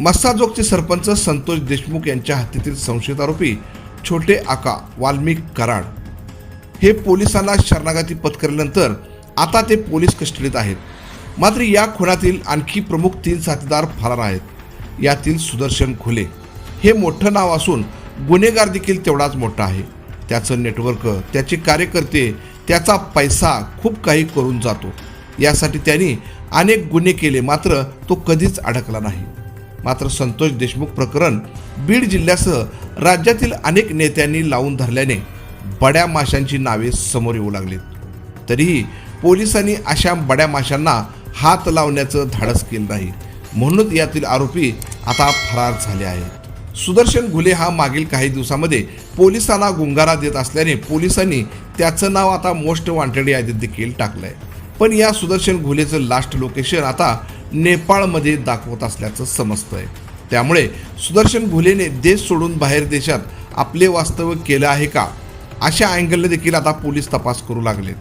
मस्साजोगचे सरपंच संतोष देशमुख यांच्या हत्येतील संशयित आरोपी छोटे आका वाल्मिक कराड. हे पोलिसांना शरणागती पत्करल्यानंतर आता ते पोलीस कस्टडीत आहेत. मात्र या खुनातील आणखी प्रमुख तीन साथीदार फरार आहेत. यातील सुदर्शन खुले. हे मोठं नाव असून गुन्हेगार देखील तेवढाच मोठा आहे. त्याचं नेटवर्क त्याचे कार्यकर्ते त्याचा पैसा खूप काही करून जातो. यासाठी त्यांनी अनेक गुन्हे केले मात्र तो कधीच अडकला नाही. मात्र संतोष देशमुख प्रकरण बीड जिल्ह्यासह राज्यातील अनेक नेत्यांनी लावून धरल्याने बड्या माशांची नावे समोर येऊ लागलीत. तरीही पोलिसांनी अशा बड्या माशांना हात लावण्याचं धाडस केलं नाही. म्हणूनच यातील आरोपी आता फरार झाले आहेत. सुदर्शन घुले हा मागील काही दिवसामध्ये पोलिसांना गुंगारा देत असल्याने पोलिसांनी त्याचं नाव आता मोस्ट वॉन्टेड यादीत देखील टाकलंय. पण या सुदर्शन घुलेचं लास्ट लोकेशन आता नेपाळमध्ये दाखवत असल्याचं समजतंय. त्यामुळे सुदर्शन घुलेने देश सोडून बाहेर देशात आपले वास्तव्य केलं आहे का? अशा अँगलने देखील आता पोलीस तपास करू लागलेत.